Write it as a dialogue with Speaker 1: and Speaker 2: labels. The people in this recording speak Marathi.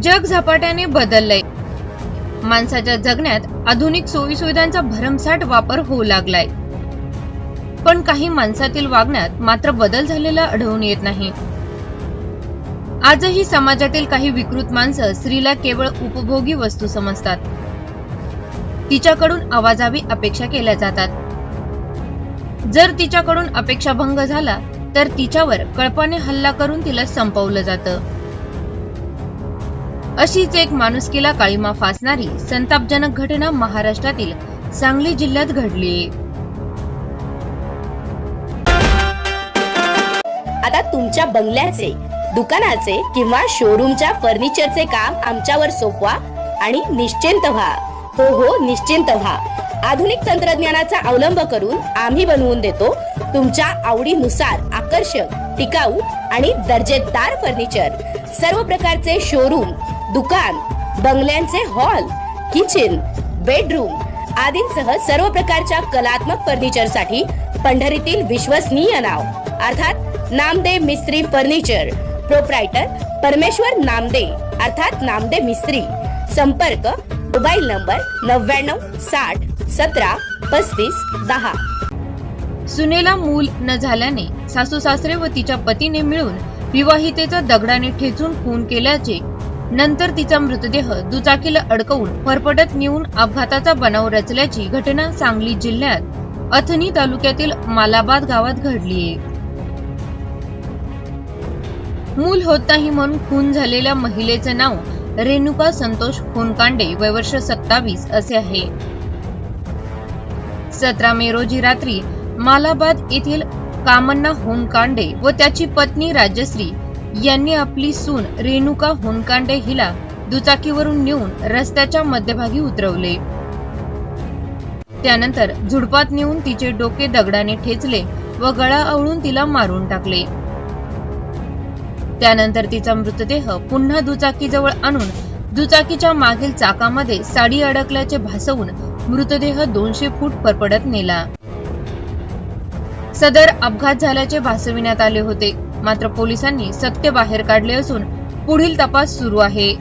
Speaker 1: जग झपाट्याने बदललंय. माणसाच्या जगण्यात आधुनिक सोयीसुविधांचा भरमसाठ वापर होऊ लागलाय. पण काही माणसातील वागण्यात मात्र बदल झालेला आढळून येत नाही. आजही समाजातील काही विकृत माणसं स्त्रीला केवळ उपभोगी वस्तू समजतात. तिच्याकडून आवाजावी अपेक्षा केल्या जातात. जर तिच्याकडून अपेक्षाभंग झाला तर तिच्यावर कळपाने हल्ला करून तिला संपवलं जातं. अशीच एक माणुसकीला काळीमा फासणारी संतापजनक घटना महाराष्ट्रातील सांगली जिल्ह्यात घडली.
Speaker 2: आता तुमच्या बंगल्याचे दुकानाचे किंवा शोरूमच्या फर्निचरचे काम आमच्यावर सोपवा आणि निश्चिंत व्हा. हो हो निश्चिंत व्हा. आधुनिक तंत्रज्ञानाचा अवलंब करून आम्ही बनवून देतो तुमच्या आवडीनुसार आकर्षक टिकाऊ आणि दर्जेदार फर्निचर सर्व प्रकारचे शोरूम दुकान बंगल्यांचे हॉल किचन बेडरूम आदींसह सर्व प्रकारच्या कलात्मक फर्निचरसाठी पंढरीतील विश्वसनीय नाव. अर्थात नामदेव मिस्त्री फर्निचर. प्रोप्रायटर परमेश्वर नामदे अर्थात नामदे मिस्त्री. संपर्क मोबाईल नंबर नव्याण्णव साठ सतरा पस्तीस दहा.
Speaker 1: सुनेला मूल न झाल्याने सासू सासरे व तिच्या पतीने मिळून विवाहितेचा दगडाने ठेचून खून केल्याचे नंतर तिचा मृतदेह दुचाकीला अडकवून फरफटत नेऊन अपघाताचा बनाव रचल्याची घटना सांगली जिल्ह्यात अथनी तालुक्यातील मालाबाद गावात घडलीये मूल होत नाही म्हणून खून झालेल्या महिलेचं नाव रेणुका संतोष खूनकांडे वयवर्ष सत्तावीस असे आहे. सतरा मे रोजी रात्री मालाबाद येथील कामन्ना होमकांडे व त्याची पत्नी राजश्री यांनी आपली सून रेणुका होनकांडे हिला दुचाकीवरून नेऊन रस्त्याच्या मध्यभागी उतरवले. त्यानंतर झुडपात नेऊन तिचे डोके दगडाने ठेचले व गळा आवळून तिला मारून टाकले. त्यानंतर तिचा मृतदेह पुन्हा दुचाकीजवळ आणून दुचाकीच्या मागील चाकामध्ये साडी अडकल्याचे भासवून मृतदेह दोनशे फूट परपडत नेला. सदर अपघात झाल्याचे भासविण्यात आले होते. मात्र पोलिसांनी सत्य बाहेर काढले असून पुढील तपास सुरू आहे.